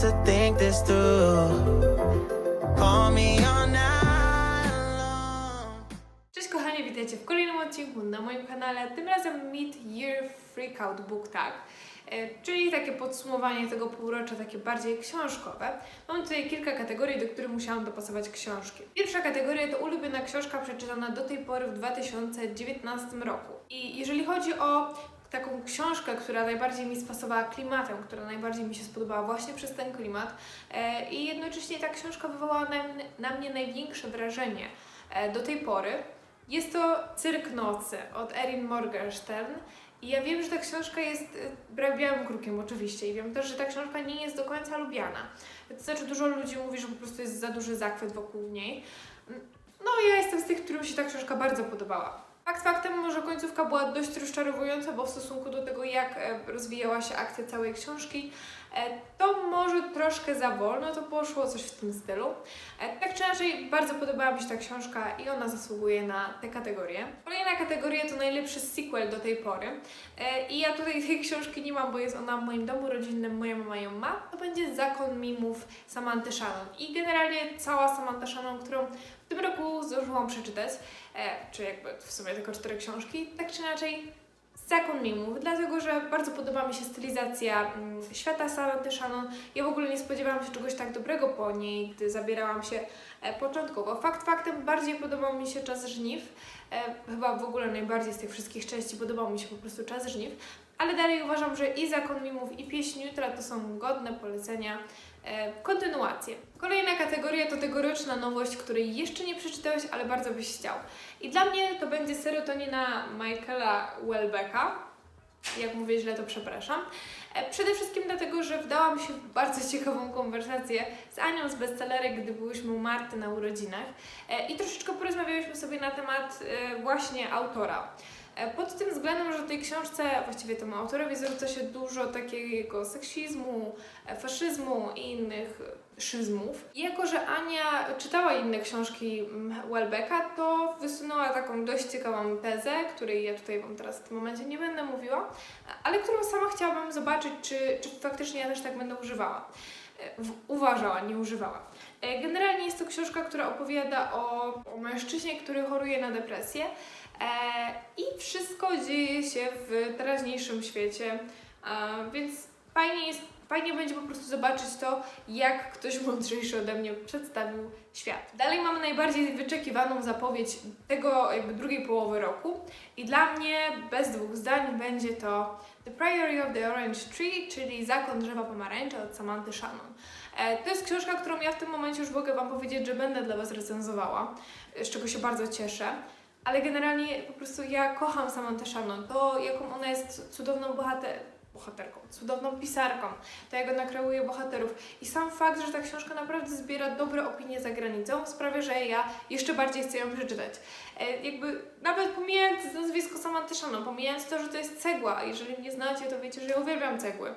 to think this through. Call me long. Cześć kochani, witajcie w kolejnym odcinku na moim kanale, tym razem Mid Year Freakout Book Tag, e, czyli takie podsumowanie tego półrocza, takie bardziej książkowe. Mam tutaj kilka kategorii, do których musiałam dopasować książki. Pierwsza kategoria to ulubiona książka przeczytana do tej pory w 2019 roku. I jeżeli chodzi o taką książkę, która najbardziej mi spasowała klimatem, która najbardziej mi się spodobała właśnie przez ten klimat e, i jednocześnie ta książka wywołała na, na mnie największe wrażenie e, do tej pory, jest to Cyrk Nocy od Erin Morgenstern. I ja wiem, że ta książka jest y, białym krukiem oczywiście i wiem też, że ta książka nie jest do końca lubiana. To znaczy dużo ludzi mówi, że po prostu jest za duży zachwyt wokół niej. No ja jestem z tych, którym się ta książka bardzo podobała. Fakt faktem, może końcówka była dość rozczarowująca, bo w stosunku do tego, jak e, rozwijała się akcja całej książki, to może troszkę za wolno to poszło, coś w tym stylu. E, Tak czy inaczej, bardzo podobała mi się ta książka i ona zasługuje na tę kategorię. Kolejna kategoria to najlepszy sequel do tej pory. E, I ja tutaj tej książki nie mam, bo jest ona w moim domu rodzinnym, moja mama ją ma. To będzie Zakon Mimów Samanty Shannon. I generalnie cała Samantha Shannon, którą w tym roku zdążyłam przeczytać, e, czy jakby w sumie tylko cztery książki, tak czy inaczej Zakon Mimów, dlatego że bardzo podoba mi się stylizacja mm, świata Samanthy Shannon. Ja w ogóle nie spodziewałam się czegoś tak dobrego po niej, gdy zabierałam się e, początkowo. Fakt faktem bardziej podobał mi się Czas Żniw. E, chyba w ogóle najbardziej z tych wszystkich części podobał mi się po prostu Czas Żniw. Ale dalej uważam, że i Zakon Mimów i Pieśń Jutra to są godne polecenia, kontynuacje. Kolejna kategoria to tegoroczna nowość, której jeszcze nie przeczytałeś, ale bardzo byś chciał. I dla mnie to będzie serotonina Michaela Welbecka. Jak mówię źle, to przepraszam. E, Przede wszystkim dlatego, że wdałam się w bardzo ciekawą konwersację z Anią z bestsellerek, gdy byłyśmy u Marty na urodzinach E, i troszeczkę porozmawiałyśmy sobie na temat e, właśnie autora. E, Pod tym względem, że w tej książce, właściwie temu autorowi zarzuca się dużo takiego seksizmu, e, faszyzmu i innych szyzmów. Jako, że Ania czytała inne książki mm, Welbecka, to wysunęła taką dość ciekawą tezę, której ja tutaj Wam teraz w tym momencie nie będę mówiła, ale którą sama chciałabym zobaczyć, czy, czy faktycznie ja też tak będę używała. E, Uważała, nie używała. E, Generalnie jest to książka, która opowiada o, o mężczyźnie, który choruje na depresję e, i wszystko dzieje się w teraźniejszym świecie, e, więc fajnie jest, fajnie będzie po prostu zobaczyć to, jak ktoś mądrzejszy ode mnie przedstawił świat. Dalej mamy najbardziej wyczekiwaną zapowiedź tego jakby drugiej połowy roku i dla mnie bez dwóch zdań będzie to The Priory of the Orange Tree, czyli Zakon Drzewa Pomarańcza od Samanthy Shannon. E, To jest książka, którą ja w tym momencie już mogę Wam powiedzieć, że będę dla Was recenzowała, e, z czego się bardzo cieszę. Ale generalnie po prostu ja kocham Samantha Shannon. To, jaką ona jest cudowną bohater bohaterką, cudowną pisarką, to jak ona kreuje bohaterów. I sam fakt, że ta książka naprawdę zbiera dobre opinie za granicą, sprawia, że ja jeszcze bardziej chcę ją przeczytać. E, jakby nawet pomijając nazwisko Samantha Shannon, pomijając to, że to jest cegła, a jeżeli mnie znacie, to wiecie, że ja uwielbiam cegły.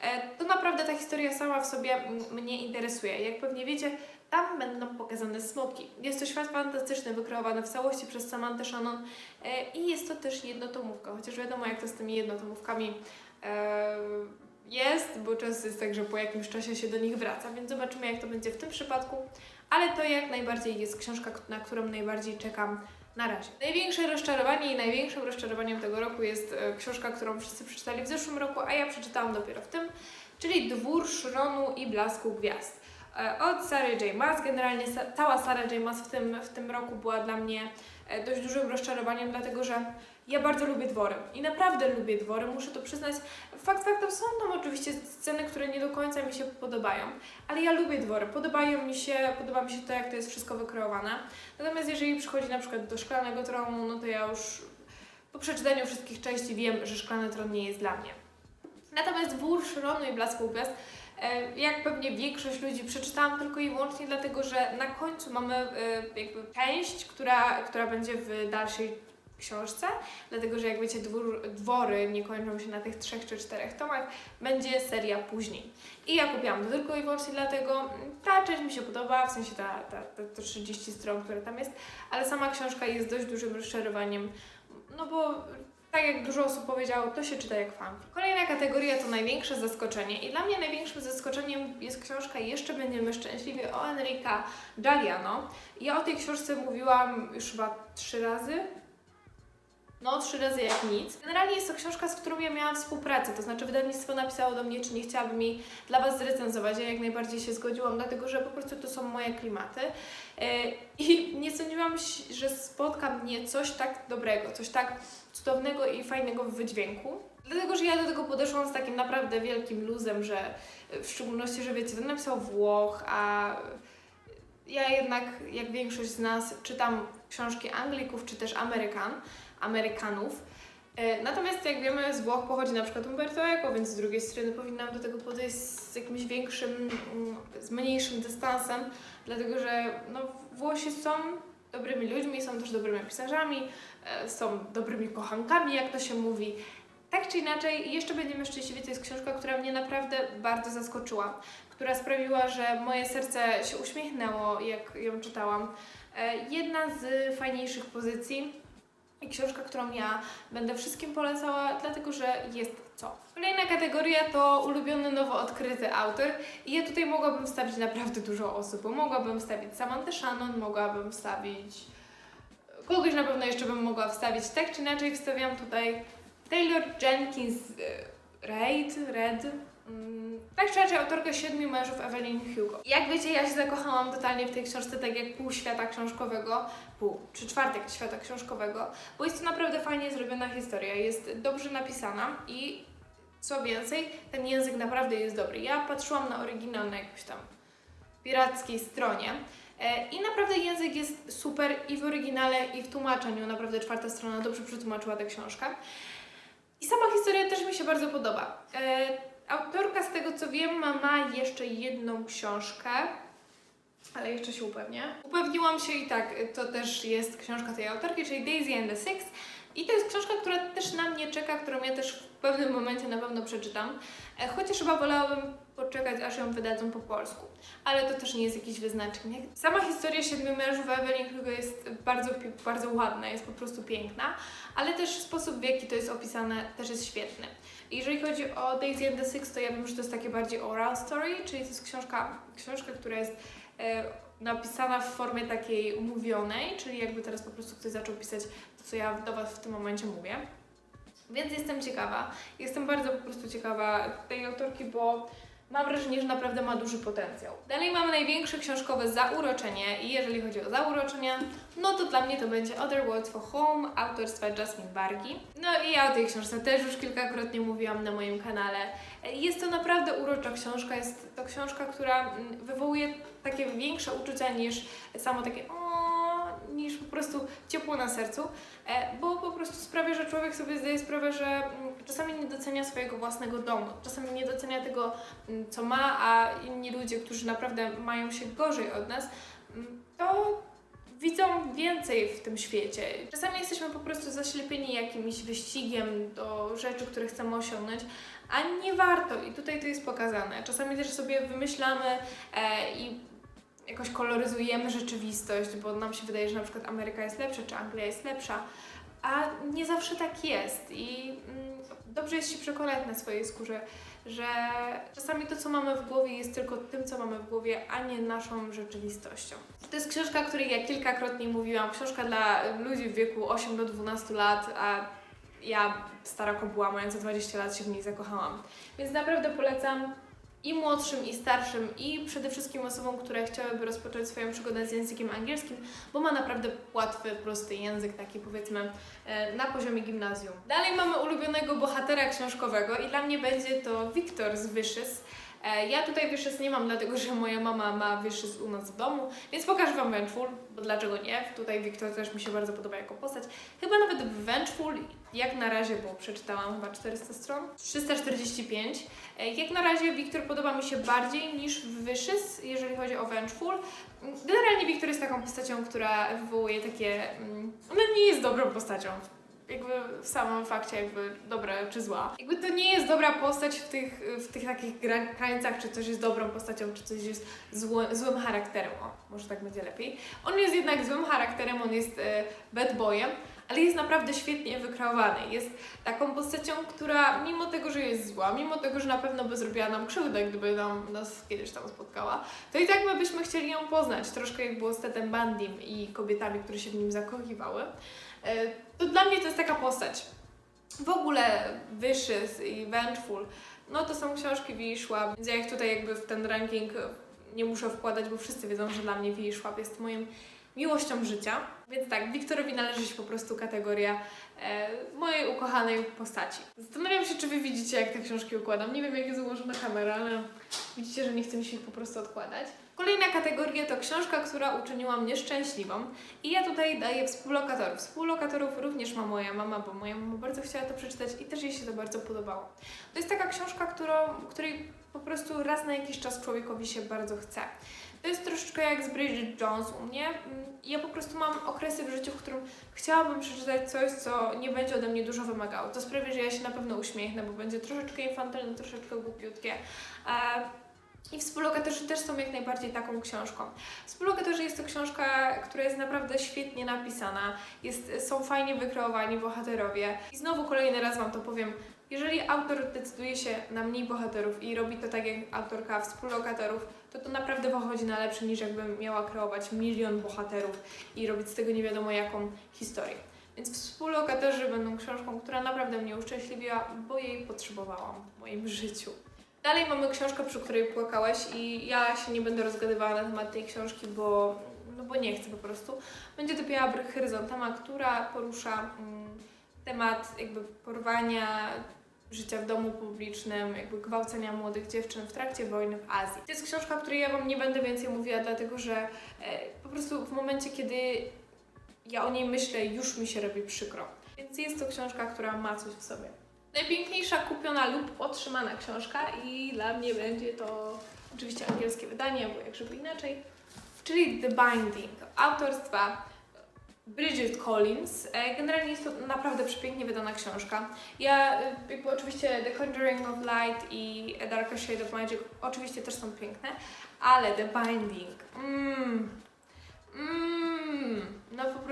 E, to naprawdę ta historia sama w sobie mnie interesuje. Jak pewnie wiecie, tam będą pokazane smutki. Jest to świat fantastyczny, wykreowany w całości przez Samantha Shannon e, i jest to też jednotomówka, chociaż wiadomo jak to z tymi jednotomówkami jest, bo często jest tak, że po jakimś czasie się do nich wraca, więc zobaczymy jak to będzie w tym przypadku, ale to jak najbardziej jest książka, na którą najbardziej czekam na razie. Największe rozczarowanie i największym rozczarowaniem tego roku jest e, książka, którą wszyscy przeczytali w zeszłym roku, a ja przeczytałam dopiero w tym, czyli Dwór Szronu i Blasku Gwiazd. E, Od Sary J. Maas. Generalnie cała Sara J. Maas w tym, w tym roku była dla mnie e, dość dużym rozczarowaniem, dlatego że ja bardzo lubię dwory i naprawdę lubię dwory, muszę to przyznać. Fakt faktem są tam oczywiście sceny, które nie do końca mi się podobają, ale ja lubię dwory, podobają mi się, podoba mi się to, jak to jest wszystko wykreowane. Natomiast jeżeli przychodzi na przykład do Szklanego Tronu, no to ja już po przeczytaniu wszystkich części wiem, że Szklany Tron nie jest dla mnie. Natomiast Dwór Szronu i Blasku e, jak pewnie większość ludzi przeczytałam tylko i wyłącznie dlatego, że na końcu mamy e, jakby część, która, która będzie w dalszej książce, dlatego że jak wiecie, dwór, dwory nie kończą się na tych trzech czy czterech tomach, będzie seria później. I ja kupiłam to tylko i wyłącznie dlatego, ta część mi się podoba, w sensie ta, ta, ta, to 30 stron, które tam jest, ale sama książka jest dość dużym rozczarowaniem, no bo Tak jak dużo osób powiedziało, to się czyta jak fanfic. Kolejna kategoria to największe zaskoczenie i dla mnie największym zaskoczeniem jest książka Jeszcze będziemy szczęśliwi o Enrica Galliano. Ja o tej książce mówiłam już chyba trzy razy, no, trzy razy jak nic. Generalnie jest to książka, z którą ja miałam współpracę, to znaczy wydawnictwo napisało do mnie, czy nie chciałaby mi dla Was zrecenzować. Ja jak najbardziej się zgodziłam, dlatego że po prostu to są moje klimaty. E, I nie sądziłam, że spotka mnie coś tak dobrego, coś tak cudownego i fajnego w wydźwięku. Dlatego, że ja do tego podeszłam z takim naprawdę wielkim luzem, że w szczególności, że wiecie, to napisał Włoch, a ja jednak, jak większość z nas, czytam książki Anglików czy też Amerykan, Amerykanów. E, Natomiast jak wiemy, z Włoch pochodzi na przykład Umberto Eco, więc z drugiej strony powinnam do tego podejść z jakimś większym, mm, z mniejszym dystansem, dlatego że no, Włosi są dobrymi ludźmi, są też dobrymi pisarzami, e, są dobrymi kochankami, jak to się mówi. Tak czy inaczej, jeszcze będziemy szczęśliwi. To jest książka, która mnie naprawdę bardzo zaskoczyła, która sprawiła, że moje serce się uśmiechnęło, jak ją czytałam. E, Jedna z fajniejszych pozycji i książka, którą ja będę wszystkim polecała, dlatego że jest co. Kolejna kategoria to ulubiony nowo odkryty autor i ja tutaj mogłabym wstawić naprawdę dużo osób, mogłabym wstawić Samantha Shannon, mogłabym wstawić kogoś na pewno jeszcze bym mogła wstawić. Tak czy inaczej wstawiam tutaj Taylor Jenkins e, Reid, Red. Tak czy inaczej autorkę Siedmiu mężów Evelyn Hugo. Jak wiecie, ja się zakochałam totalnie w tej książce, tak jak pół świata książkowego, pół, czy czwartek świata książkowego, bo jest to naprawdę fajnie zrobiona historia, jest dobrze napisana i co więcej, ten język naprawdę jest dobry. Ja patrzyłam na oryginał na jakimś tam pirackiej stronie e, i naprawdę język jest super i w oryginale i w tłumaczeniu, naprawdę czwarta strona dobrze przetłumaczyła tę książkę. I sama historia też mi się bardzo podoba. Autorka, z tego co wiem, ma, jeszcze jedną książkę, ale jeszcze się upewnię. Upewniłam się i tak, to też jest książka tej autorki, czyli Daisy and the Six. I to jest książka, która też na mnie czeka, którą ja też w pewnym momencie na pewno przeczytam. E, Chociaż chyba wolałabym poczekać, aż ją wydadzą po polsku. Ale to też nie jest jakiś wyznacznik. Sama historia Siedmiu Mężów Evelyn Hugo jest bardzo, bardzo ładna, jest po prostu piękna, ale też sposób, w jaki to jest opisane, też jest świetny. Jeżeli chodzi o Daisy and the Six, to ja wiem, że to jest takie bardziej oral story, czyli to jest książka, książka która jest e, napisana w formie takiej mówionej, czyli jakby teraz po prostu ktoś zaczął pisać to, co ja do Was w tym momencie mówię. Więc jestem ciekawa. Jestem bardzo po prostu ciekawa tej autorki, bo mam wrażenie, że naprawdę ma duży potencjał. Dalej mamy największe książkowe zauroczenie i jeżeli chodzi o zauroczenia, no to dla mnie to będzie Other Words for Home autorstwa Jasmine Bargi. No i ja o tej książce też już kilkakrotnie mówiłam na moim kanale. Jest to naprawdę urocza książka, jest to książka, która mm, wywołuje takie większe uczucia niż samo takie prostu ciepło na sercu, e, bo po prostu sprawia, że człowiek sobie zdaje sprawę, że mm, czasami nie docenia swojego własnego domu, czasami nie docenia tego, mm, co ma, a inni ludzie, którzy naprawdę mają się gorzej od nas, mm, to widzą więcej w tym świecie. Czasami jesteśmy po prostu zaślepieni jakimś wyścigiem do rzeczy, które chcemy osiągnąć, a nie warto i tutaj to jest pokazane. Czasami też sobie wymyślamy e, i jakoś koloryzujemy rzeczywistość, bo nam się wydaje, że na przykład Ameryka jest lepsza, czy Anglia jest lepsza, a nie zawsze tak jest i mm, dobrze jest się przekonać na swojej skórze, że czasami to, co mamy w głowie jest tylko tym, co mamy w głowie, a nie naszą rzeczywistością. To jest książka, o której ja kilkakrotnie mówiłam, książka dla ludzi w wieku 8 do 12 lat, a ja, stara kobuła, mająca 20 lat, się w niej zakochałam. Więc naprawdę polecam i młodszym, i starszym, i przede wszystkim osobom, które chciałyby rozpocząć swoją przygodę z językiem angielskim, bo ma naprawdę łatwy, prosty język, taki powiedzmy e, na poziomie gimnazjum. Dalej mamy ulubionego bohatera książkowego i dla mnie będzie to Wiktor z Wyszys. E, Ja tutaj Wyszys nie mam, dlatego że moja mama ma Wyszys u nas w domu, więc pokażę Wam Vengeful, bo dlaczego nie? Tutaj Wiktor też mi się bardzo podoba jako postać. Chyba nawet Vengeful, jak na razie, bo przeczytałam chyba 400 stron, 345. E, Jak na razie Wiktor podoba mi się bardziej niż Wyszys, jeżeli chodzi o Vengeful. Generalnie Wiktor jest taką postacią, która wywołuje takie... mm, Ona nie jest dobrą postacią, jakby w samym fakcie jakby dobra czy zła. Jakby to nie jest dobra postać w tych, w tych takich granicach, czy coś jest dobrą postacią, czy coś jest zło, złym charakterem. O, może tak będzie lepiej. On jest jednak złym charakterem, on jest e, bad boyem, ale jest naprawdę świetnie wykreowany. Jest taką postacią, która mimo tego, że jest zła, mimo tego, że na pewno by zrobiła nam krzywdę, gdyby nam, nas kiedyś tam spotkała, to i tak my byśmy chcieli ją poznać, troszkę jak było z Tetem Bandim i kobietami, które się w nim zakochiwały. E, To dla mnie to jest taka postać. W ogóle Vicious i Vengeful, no to są książki Wisła, więc ja ich tutaj jakby w ten ranking nie muszę wkładać, bo wszyscy wiedzą, że dla mnie Wisła jest moją miłością życia. Więc tak, Wiktorowi należy się po prostu kategoria e, mojej ukochanej postaci. Zastanawiam się, czy Wy widzicie, jak te książki układam. Nie wiem, jak jest ułożona kamera, ale widzicie, że nie chce mi się ich po prostu odkładać. Kolejna kategoria to książka, która uczyniła mnie szczęśliwą. I ja tutaj daję współlokatorów. Współlokatorów również ma moja mama, bo moja mama bardzo chciała to przeczytać i też jej się to bardzo podobało. To jest taka książka, którą, której po prostu raz na jakiś czas człowiekowi się bardzo chce. To jest troszeczkę jak z Bridget Jones u mnie. Mm, Ja po prostu mam okresy w życiu, w którym chciałabym przeczytać coś, co nie będzie ode mnie dużo wymagało. To sprawi, że ja się na pewno uśmiechnę, bo będzie troszeczkę infantylne, troszeczkę głupiutkie. I współlokatorzy też są jak najbardziej taką książką. Współlokatorzy jest to książka, która jest naprawdę świetnie napisana, jest, są fajnie wykreowani bohaterowie. I znowu kolejny raz Wam to powiem, jeżeli autor decyduje się na mniej bohaterów i robi to tak jak autorka współlokatorów, to to naprawdę wychodzi na lepsze niż jakbym miała kreować milion bohaterów i robić z tego nie wiadomo jaką historię. Więc współlokatorzy będą książką, która naprawdę mnie uszczęśliwiła, bo jej potrzebowałam w moim życiu. Dalej mamy książkę, przy której płakałeś i ja się nie będę rozgadywała na temat tej książki, bo, no bo nie chcę po prostu. Będzie to Biała Chryzantema, która porusza mm, temat jakby porwania życia w domu publicznym, jakby gwałcenia młodych dziewczyn w trakcie wojny w Azji. To jest książka, o której ja Wam nie będę więcej mówiła, dlatego że e, po prostu w momencie, kiedy ja o niej myślę, już mi się robi przykro. Więc jest to książka, która ma coś w sobie. Najpiękniejsza kupiona lub otrzymana książka i dla mnie będzie to oczywiście angielskie wydanie, bo jak żeby inaczej, czyli The Binding autorstwa Bridget Collins. E, Generalnie jest to naprawdę przepięknie wydana książka. Ja e, jakby oczywiście The Conjuring of Light i A Darker Shade of Magic oczywiście też są piękne, ale The Binding, mmm, mmm,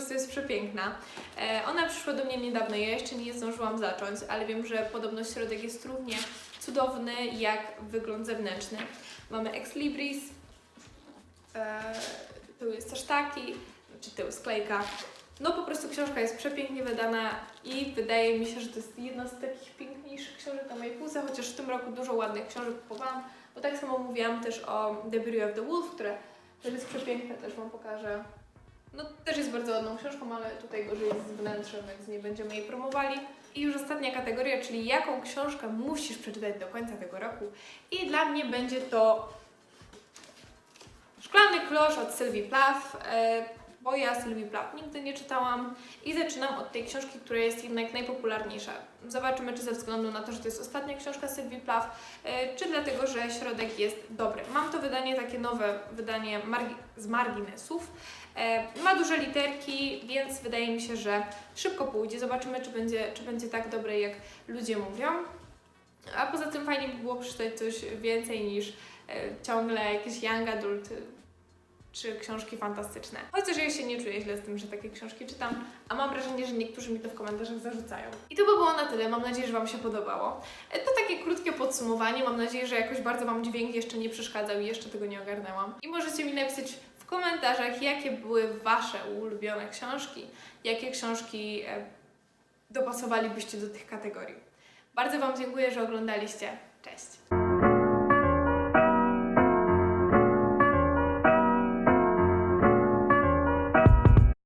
prostu jest przepiękna. E, Ona przyszła do mnie niedawno, ja jeszcze nie zdążyłam zacząć, ale wiem, że podobno środek jest równie cudowny jak wygląd zewnętrzny. Mamy Ex Libris, e, tył jest też taki, czy tył sklejka. No po prostu książka jest przepięknie wydana i wydaje mi się, że to jest jedna z takich piękniejszych książek na mojej półce, chociaż w tym roku dużo ładnych książek kupowałam, bo tak samo mówiłam też o The of the Wolf, które też jest przepiękne, też Wam pokażę. No też jest bardzo ładną książką, ale tutaj gorzej jest z wnętrzem, więc nie będziemy jej promowali. I już ostatnia kategoria, czyli jaką książkę musisz przeczytać do końca tego roku. I dla mnie będzie to Szklany klosz od Sylwii Plath, e, bo ja Sylwii Plath nigdy nie czytałam i zaczynam od tej książki, która jest jednak najpopularniejsza. Zobaczymy, czy ze względu na to, że to jest ostatnia książka Sylwii Plath, e, czy dlatego, że środek jest dobry. Mam to wydanie, takie nowe wydanie margi z marginesów. E, Ma duże literki, więc wydaje mi się, że szybko pójdzie. Zobaczymy, czy będzie, czy będzie tak dobre, jak ludzie mówią. A poza tym fajnie by było przeczytać coś więcej niż e, ciągle jakieś young adult czy książki fantastyczne. Chociaż ja się nie czuję źle z tym, że takie książki czytam, a mam wrażenie, że niektórzy mi to w komentarzach zarzucają. I to by było na tyle. Mam nadzieję, że Wam się podobało. E, To takie krótkie podsumowanie. Mam nadzieję, że jakoś bardzo Wam dźwięk jeszcze nie przeszkadzał i jeszcze tego nie ogarnęłam. I możecie mi napisać w komentarzach, jakie były Wasze ulubione książki, jakie książki e, dopasowalibyście do tych kategorii. Bardzo Wam dziękuję, że oglądaliście. Cześć!